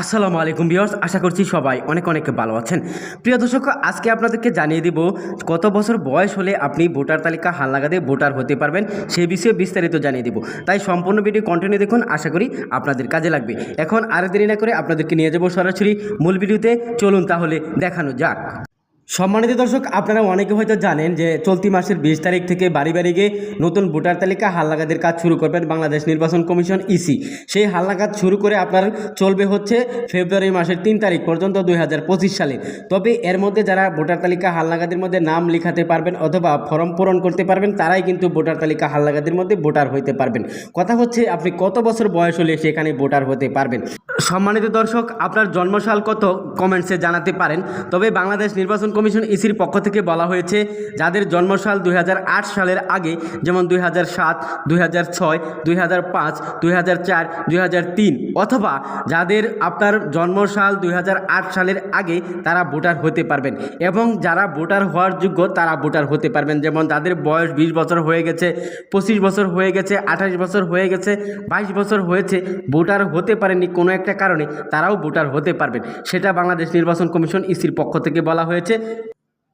আসসালামু আলাইকুম ভিউয়ার্স, আশা করছি সবাই অনেক অনেক ভালো আছেন। প্রিয় দর্শক, আজকে আপনাদেরকে জানিয়ে দিব কত বছর বয়স হলে আপনি ভোটার তালিকা হাল লাগাতে ভোটার হতে পারবেন সেই বিষয়ে বিস্তারিত জানিয়ে দিব। তাই সম্পূর্ণ ভিডিও কন্টিনিউ দেখুন, আশা করি আপনাদের কাজে লাগবে। এখন আর দেরি না করে আপনাদেরকে নিয়ে যাব সরাসরি মূল ভিডিওতে। চলুন তাহলে দেখানো যাক। সম্মানিত দর্শক, আপনারা অনেকে হয়তো জানেন যে চলতি মাসের বিশ তারিখ থেকে বাড়ি বাড়ি গিয়ে নতুন ভোটার তালিকা, হালনাগাদের কাজ শুরু করবেন বাংলাদেশ নির্বাচন কমিশন ইসি। সেই হালনাগাদ শুরু করে আপনার চলবে হচ্ছে ফেব্রুয়ারি মাসের তিন তারিখ পর্যন্ত দু হাজার পঁচিশ সালে। তবে এর মধ্যে যারা ভোটার তালিকা, হালনাগাদের মধ্যে নাম লিখাতে পারবেন অথবা ফর্ম পূরণ করতে পারবেন, তারাই কিন্তু ভোটার তালিকা, হালনাগাদের মধ্যে ভোটার হইতে পারবেন। কথা হচ্ছে, আপনি কত বছর বয়স হলে সেখানে ভোটার হতে পারবেন? সম্মানিত দর্শক, আপনার জন্মসাল কত, কমেন্টসে জানাতে পারেন। তবে বাংলাদেশ নির্বাচন কমিশন ইসির পক্ষ থেকে বলা হয়েছে, যাদের জন্মসাল দুই হাজার আট সালের আগে, যেমন দুই হাজার সাত, দুই হাজার ছয়, দুই হাজার পাঁচ, দুই হাজার চার, দুই হাজার তিন অথবা যাদের আপনার জন্মসাল দুই হাজার আট সালের আগে তারা ভোটার হতে পারবেন এবং যারা ভোটার হওয়ার যোগ্য তারা ভোটার হতে পারবেন। যেমন যাদের বয়স বিশ বছর হয়ে গেছে, পঁচিশ বছর হয়ে গেছে, আঠাশ বছর হয়ে গেছে, বাইশ বছর হয়েছে, ভোটার হতে পারেনি কোনো একটা কারণে তারাও ভোটার হতে পারবেন। সেটা বাংলাদেশ নির্বাচন কমিশন ইসির পক্ষ থেকে বলা হয়েছে।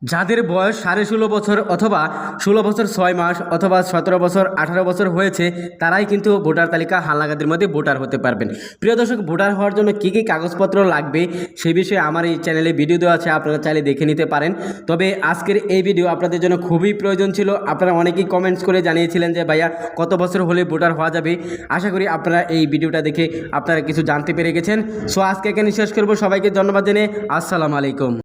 যাদের বয়স সাড়ে ষোলো বছর অথবা ষোলো বছর ছয় মাস অথবা সতেরো বছর, আঠারো বছর হয়েছে, তারাই কিন্তু ভোটার তালিকা হালনাগাদের মধ্যে ভোটার হতে পারবেন। প্রিয় দর্শক, ভোটার হওয়ার জন্য কী কী কাগজপত্র লাগবে সেই বিষয়ে আমার এই চ্যানেলে ভিডিও দেওয়া আছে, আপনারা চাইলে দেখে নিতে পারেন। তবে আজকের এই ভিডিও আপনাদের জন্য খুবই প্রয়োজন ছিল। আপনারা অনেকেই কমেন্টস করে জানিয়েছিলেন যে, ভাইয়া, কত বছর হলে ভোটার হওয়া যাবে? আশা করি আপনারা এই ভিডিওটা দেখে আপনারা কিছু জানতে পেরে গেছেন। সো আজকে এখানে শেষ করব। সবাইকে ধন্যবাদ জানিয়ে আসসালামু আলাইকুম।